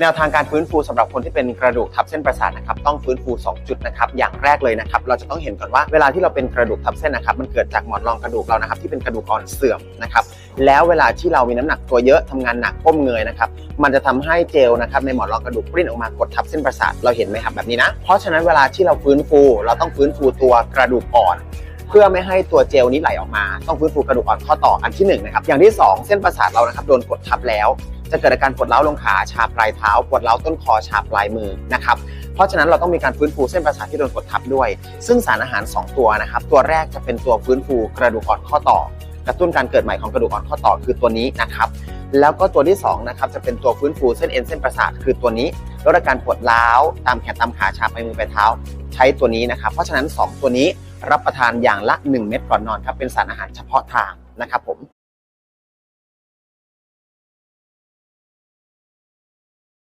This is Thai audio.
แนวทางการฟื้นฟูสำหรับคนที่เป็นกระดูกทับเส้นประสาทนะครับต้องฟื้นฟู 2 จุดนะครับอย่างแรกเลยนะครับเราจะต้องเห็นก่อนว่าเวลาที่เราเป็นกระดูกทับเส้นนะครับมันเกิดจากหมอนรองกระดูกเรานะครับที่เป็นกระดูกอ่อนเสื่อมนะครับแล้วเวลาที่เรามีน้ำหนักตัวเยอะทำงานหนักก้มเงยนะครับมันจะทำให้เจลนะครับในหมอนรองกระดูกปริ้นออกมากดทับเส้นประสาทเราเห็นไหมครับแบบนี้นะเพราะฉะนั้นเวลาที่เราฟื้นฟู เราต้องฟื้นฟูตัวกระดูกอ่อน เพื่อไม่ให้ตัวเจลนี้ไหลออกมา ต้องฟื้นฟูกระดูกอ่อนข้อต่ออันที่หนึ่งนะครับอย่างที่สองเส้นประสาทเรานะครับโดนกดทับแล้ว จะเกิดอาการปวดร้าลงขาชาปลายเท้าปวดร้าต้นคอชาปลายมือนะครับเพราะฉะนั้นเราต้องมีการฟื้นฟูเส้นประสาทที่โดนกดทับด้วย ซึ่งสารอาหาร 2 ตัวนะครับตัวแรกจะเป็นตัวฟื้นฟูกระดูกอ่อนข้อต่อกระตุ้นการเกิดใหม่ของกระดูกอ่อนข้อต่อคือตัวนี้นะครับแล้วก็ตัวที่2นะครับจะเป็นตัวฟื้นฟูเส้นเอ็นเส้นประสาทคือตัวนี้ลดอาการปวดร้าวตามแขนตามขาชาไปมือไปเท้า ช้ตัวนี้นะครับเพราะฉะนั้น 2 ตัวนี้รับประทานอย่างละ 1 เม็ดก่อนนอนครับเป็นสารอาหารเฉพาะทางนะครับผม